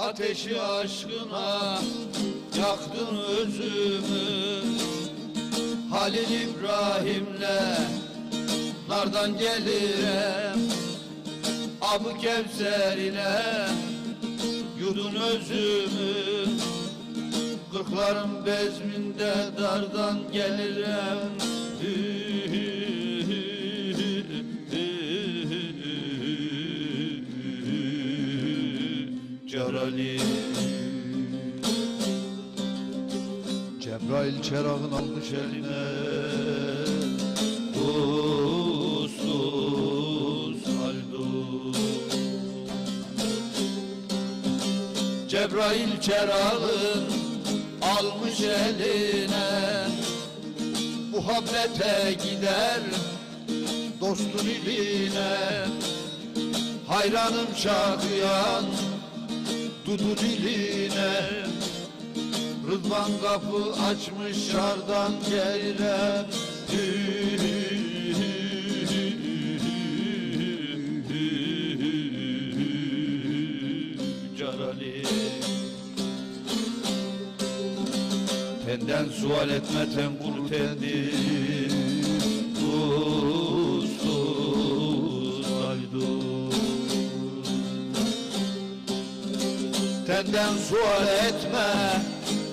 Ateşi aşkına yaktın özümü. Halil İbrahim'le nardan gelirim Abu Kevser ile yudun özümü. Kırkların bezminde dardan gelirim Carali Cebrail çerağını almış eline. Usus haldus Cebrail çerağın almış eline. Muhabbete gider dostun iline. Hayranım şakıyan dudu diline. Rıdvan kapı açmış şardan gelirem Carali. Tenden sual etme ten kul tendi Tenden sual etme.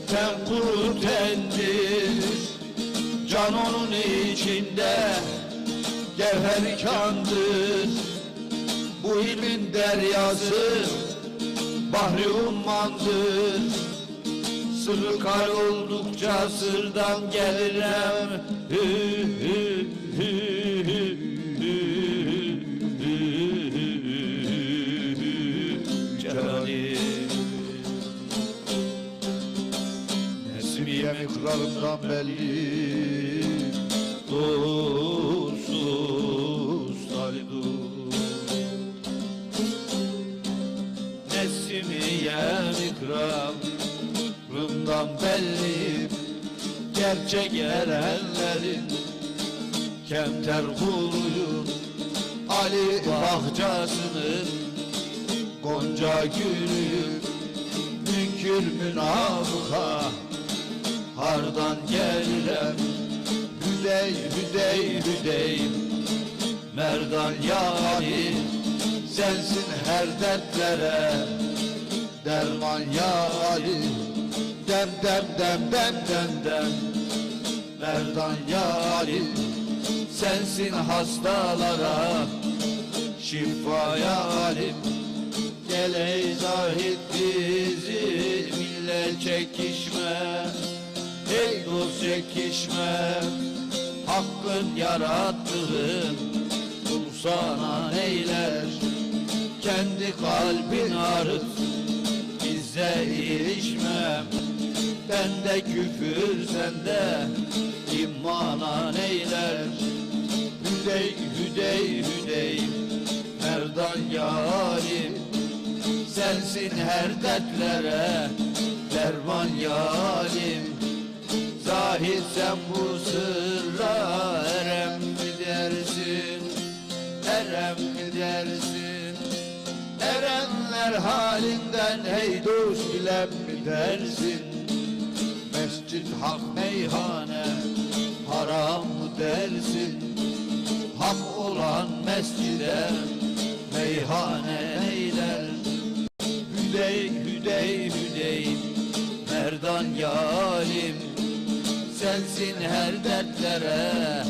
Ten kuru tendir Can onun içinde Gevher kandır Bu ilmin deryası Bahri ummandır. Sırrı kar oldukça sırdan gelirem Hü Mikrarımdan belli. Dostsuz talidus Nesimiye mikrarımdan belli. Gerçek erenlerin Kemter kuluyun Ali bahçasının Gonca gülüyüm. Münkür münafıka Hardan gelirem Hüdey hüdey hüdey. Merdan yani Sensin her dertlere. Derman yani Dem dem dem dem dem dem. Merdan yani Sensin hastalara. Şifa yarim Gel ey zahid bizi millet çekişme çekişme Hakkın yarattığın Kul sana neyler? Kendi kalbin arıt Bize ilişme Bende küfür sende imana neyler? Hüdey hüdey hüdey Merdan yarim. Sensin her dertlere Derman yarim Zahid sen bu sırra Erem mi dersin? Erem mi dersin? Erenler halinden Hey dost bilen mi dersin? Mescid hak meyhane Haram mı dersin? Hak olan mescide Meyhane neyler Hüdey hüdey hüdey Merdan yalim Sensin her dertlere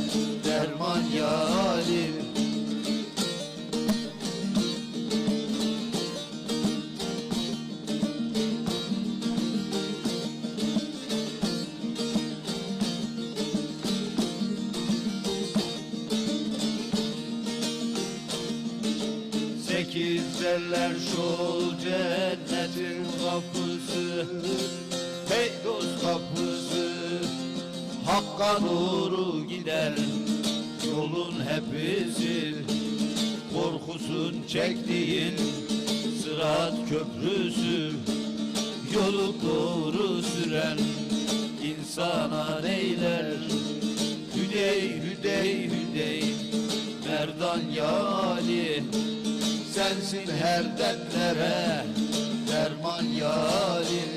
Derman yalim. Sekiz derler şu cennetin kapısı. Hey dost kapısı Hakka doğru gider Yolun hepsi Korkusun çektiğin Sırat köprüsü Yolu doğru süren insana neyler? Hüdey hüdey hüdey Merdan yali Sensin her dertlere derman yarim Bir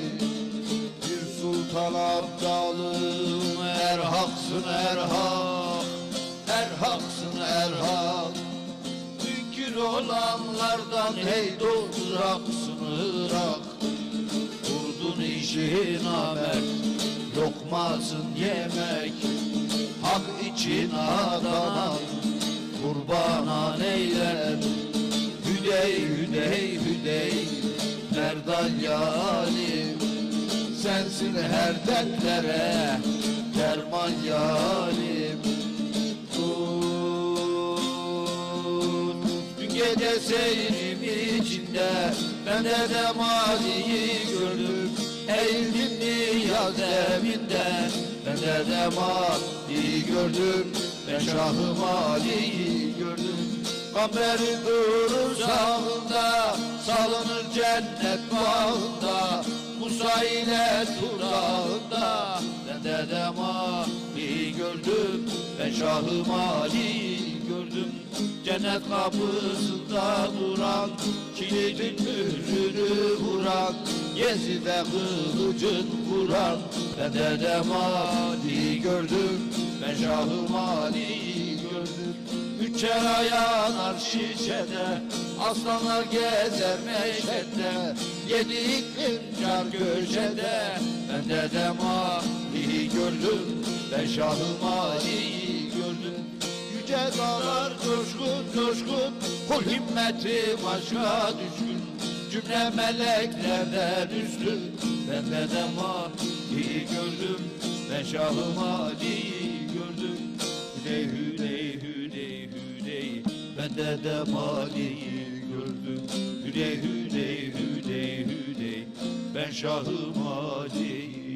sultan abdalım Erhaksın erhak Erhaksın erhak Mümkün olanlardan hey dolduraksın Irak Kurdun işin amel Lokmasın yemek. Hak için Adana Kurbana neyler? Hüdey hüdey hüdey Merdan yalim Sensin her dertlere. Derman yalim Tut. Dün gece seyrim içinde Ben de demaliyi gördüm. Eğildim niyaz evinde Ben de demaliyi gördüm. Ben şahı maliyi gördüm. Kamberin durur sağında Salınır cennet bağında Musa ile Turağında Ben de demali gördüm. Ben şahı mali gördüm. Cennet kapısında duran Kilidin mührünü vuran Gezide kılıcın vuran. Ben de demali gördüm. Ben şahı mali gördüm. Üçer ayanar şişede Aslanlar gezer meşede Yedi iklim car köşede Ben de demali gördüm. Ben şahı mali gördüm. Yüce dağlar coşkun coşkun. Kul himmetim aşka düşkün. Cümle meleklerden üstün Ben de demali gördüm. Ben şahı mali gördüm. Hüdey hüdey hüdey hüdey Ben de demaliyi gördüm. Hüdey hüdey hüdey hüdey Ben şahı maliyi